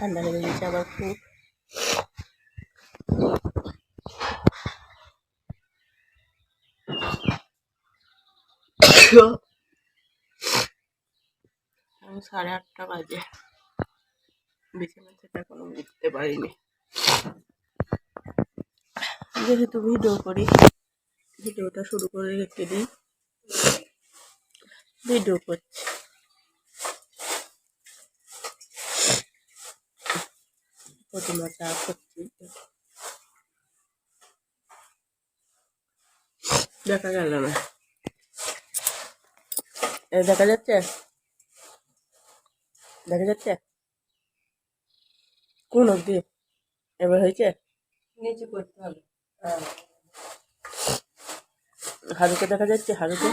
ঠান্ডা লেগে গেছে আবার খুব সাড়ে আটটা বাজে। বিছানা থেকে এখনও উঠতে পারিনি। যেহেতু ভিডিও করি, ভিডিওটা শুরু করে রেখে দিই। ভিডিও করছি। প্রতিমা চা করছি দেখা গেল না। এ দেখা যাচ্ছে? দেখা যাচ্ছে? কোন অব্দি এবার হয়েছে? নিচে করতে হবে। হারুকে দেখা যাচ্ছে? হারুকে?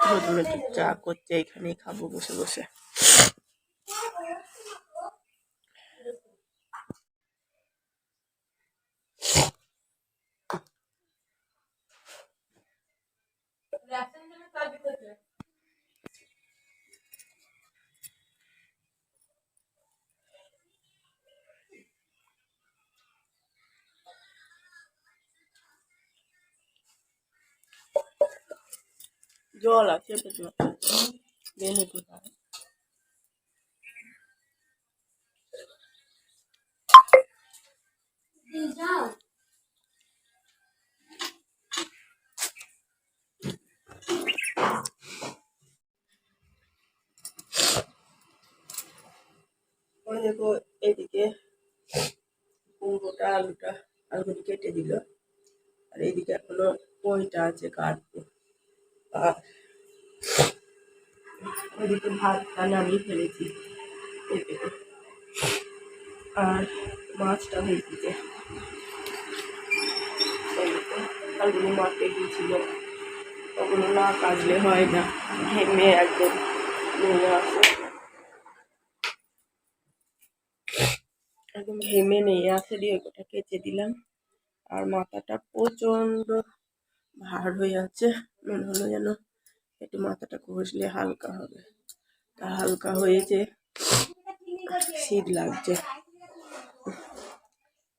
প্রথমে একটু চা করছে এখানেই খাব বসে বসে। জল আছে পেছনে বের হতে পারে ওই দেখো এইদিকে কুমড়োটা আলুটা আলুগুলি কেটে দিল আর এইদিকে এখনও পইটা আছে কাটবো ওইদিকে ভাতটা নামিয়ে ফেলেছি। আর মাছটা ভেজেছে আলগুলো মাঠে গিয়েছিল ওগুলো না কাটলে হয় না হেমে একদম নিয়ে আসে একদম ঘেমে নিয়ে আসে দিয়ে ওটা কেচে দিলাম। আর মাথাটা প্রচণ্ড ভার হয়ে আছে মনে হলো যেন একটু মাথাটা ঘষলে হালকা হবে। তা হালকা হয়েছে। শীত লাগছে।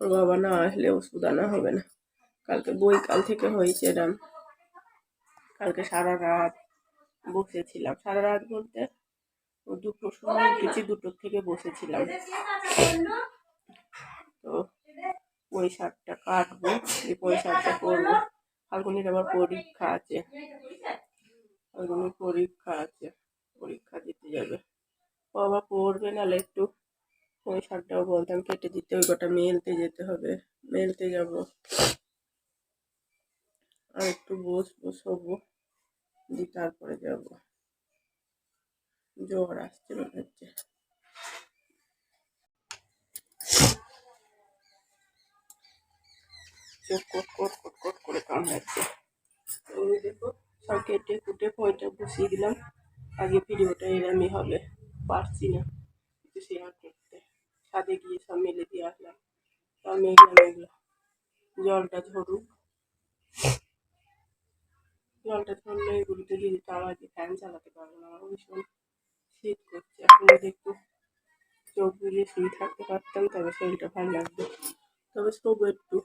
ওর বাবা না আসলে ওষুধ আনা হবে না। কালকে বই কাল থেকে হয়েছে এরম কালকে সারা রাত বসেছিলাম। সারা রাত বলতে ও দুটোর সময় উঠেছি, দুটোর থেকে বসেছিলাম। তো শাকটা কাটবো পুঁই শাকটা করব। ফাল্গুনির আবার পরীক্ষা আছে ফাল্গুনির পরীক্ষা আছে পরীক্ষা দিতে যাবে ও আবার পড়বে নাহলে একটু পুঁই শাকটাও বলতাম কেটে দিতে ওই কটা মেলতে যেতে হবে মেলতে যাব আর একটু বসবো শোবো দিয়ে তারপরে যাব জ্বর আসছে মনে হচ্ছে চোখ কট কট কট কট করে কামড়াচ্ছে তো ওই দেখো সব কেটে কুটে পয়টা বসিয়ে দিলাম। আগে ভিডিওটা এরমই হবে, পারছি না। একটু শেয়ার করতে। ছাদে গিয়ে সব মেলে দিয়ে আসলাম। সব মেঘলা মেঘলা। জলটা ঝরুক। জলটা ধরলে এগুলোতে দিয়ে দিতে আমার আজকে ফ্যান চালাতে পারব, না ভীষণ শীত করছে। এখন যদি একটু চোখ বুলিয়ে শুয়ে থাকতে পারতাম তবে শরীরটা ভালো লাগতো। তবে শোবো একটু।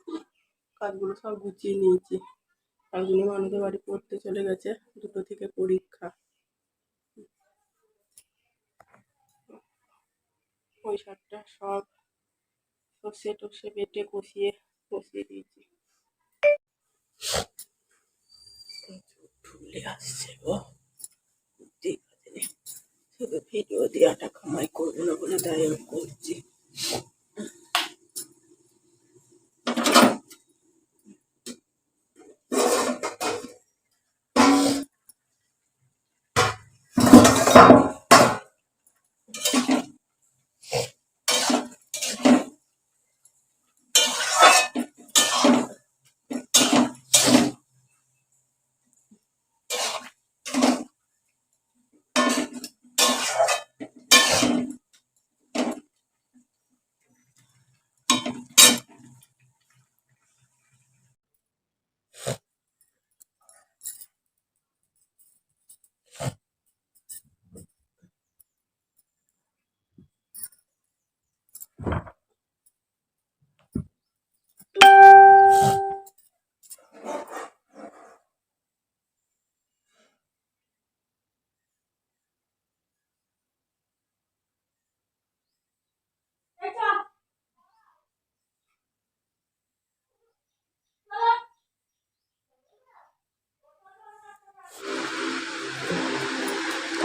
কাজগুলো সব গুছিয়ে নিয়েছি। একদিনে মানুষের বাড়ি পড়তে চলে গেছে, দুটো থেকে পরীক্ষা। ওই শাকটা সব সর্ষে টর্ষে বেটে কষিয়ে কষিয়ে দিয়েছি। আসছে শুধু ভিডিও দেওয়াটা কামাই করব না বলে তাই আমি করছি।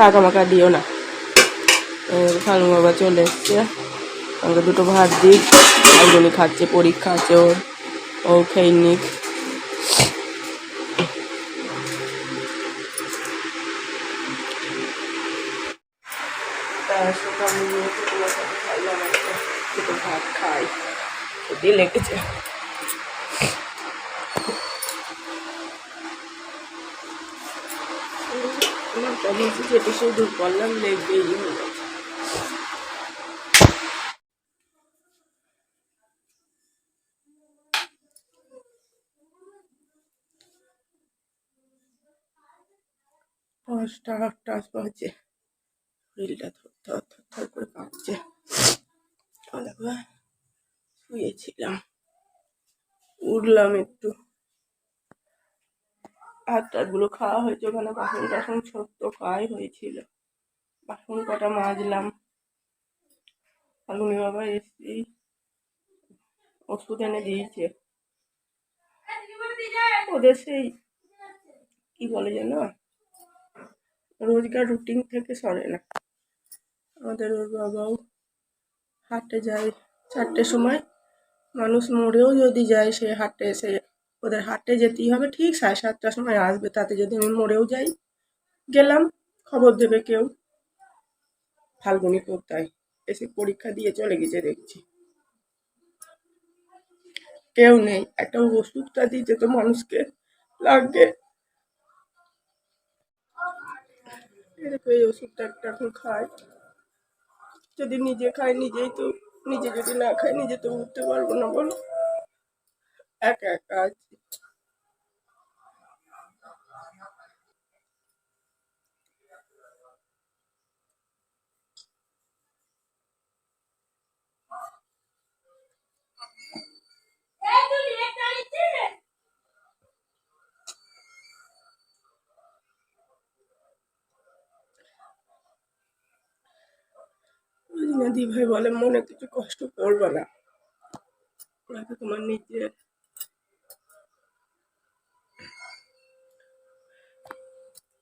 থাক আমাকে দিও না ফালু বাবা চলে এসছে আমাকে দুটো ভাত দিই একজনই খাচ্ছে পরীক্ষা আছে ওর ও খেয়ে নিক দুটো ভাত খাই খেতে লেগেছে সেই দূর করলাম লেগেই হয়ে গেছে বাজে। শরীরটা থর থর থর করে শুয়েছিলাম। উঠলাম একটু। হাত টাতগুলো খাওয়া হয়েছে ওখানে বাসন টাসন ছোট্ট খাওয়াই হয়েছিল। বাসন কটা মাজলাম। ফাল্গুনি বাবা এসছি ওষুধ এনে দিয়েছে। ওদের সেই কি বলে যেন? রোজগার রুটিন থেকে সরে না। আমাদের ওর বাবাও হাটে যায়। চারটের সময় মানুষ মরেও যদি যায় সে হাটে সে ওদের হাটে যেতেই হবে, ঠিক সাড়ে সাতটার সময় আসবে, তাতে যদি আমি মরেও যাই, গেলাম, খবর দেবে কেউ। ফাল্গুনি কোথায় এসে পরীক্ষা দিয়ে চলে গেছে, দেখছি। কেউ নেই, একটা ওষুধটা দিতে তো মানুষকে লাগবে এই ওষুধটা একটা এখন খাই যদি নিজে খাই নিজেই তো, নিজে যদি না খাই নিজে তো উঠতে পারব না বলো। একা একা আছি দি ভাই বলে মনে কিছু কষ্ট করবে না। তোমার নিজে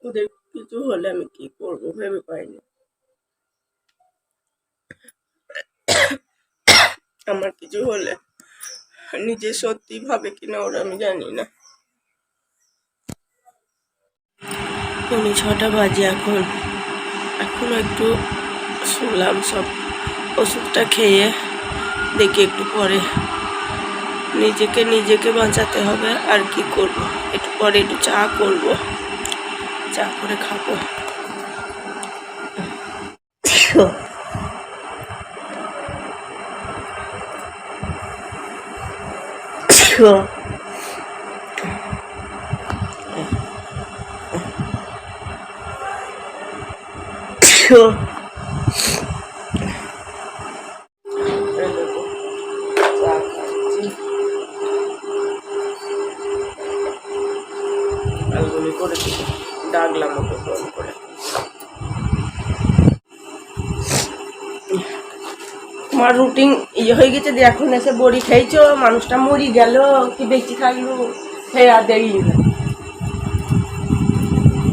ওদের কিছু হলে আমি কি করব ভেবে পাইনি। আমার কিছু হলে নিজে সত্যি ভাবে কিনা ওরা আমি জানি না। পৌনে ছটা বাজে এখন। এখন একটু শুনলাম সব ওষুধটা খেয়ে, দেখি একটু পরে। নিজেকে নিজেকে বাঁচাতে হবে, আর কি করব? একটু পরে একটু চা করব। 자, 우리 가고. 치워. 휴. 아이고, 자, 같이. 알고리 ডাকলাম ওকে ফোন করে। আমার রুটিন ইয়ে হয়ে গেছে যে এখন এসে বড়ি খেয়েছো মানুষটা মরি গেল, কি বেশি থাকল খেয়ে আর দেরি না।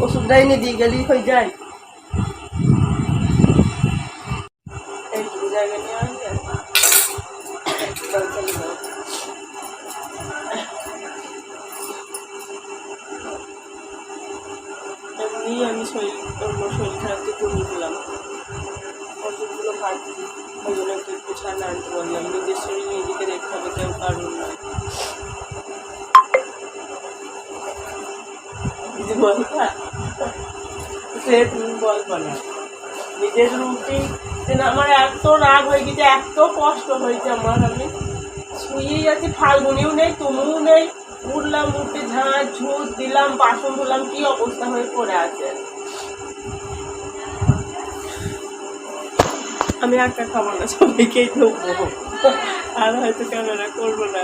ওষুধটা এনে দিয়ে গেলেই হয়ে যায়। ওষুধগুলো খাচ্ছি ওই জন্য একটু একটু ছাড় আনতে বললাম নিজের শরীর নিজেকে দেখতে হবে, কেউ কারণ নয়। নিজের আমার এত রাগ হয়ে গেছে, এত কষ্ট হয়েছে আমার। আমি শুয়েই আছি, ফাল্গুনিও নেই, তুমিও নেই। উঠলাম উঠতে ঝাঁট ঝুট দিলাম, বাসন ধুলাম, কি অবস্থা হয়ে পড়ে আছে? আমি আঁকা খাব না সবাইকেই দেবো আর হয়তো ক্যামেরা করব না।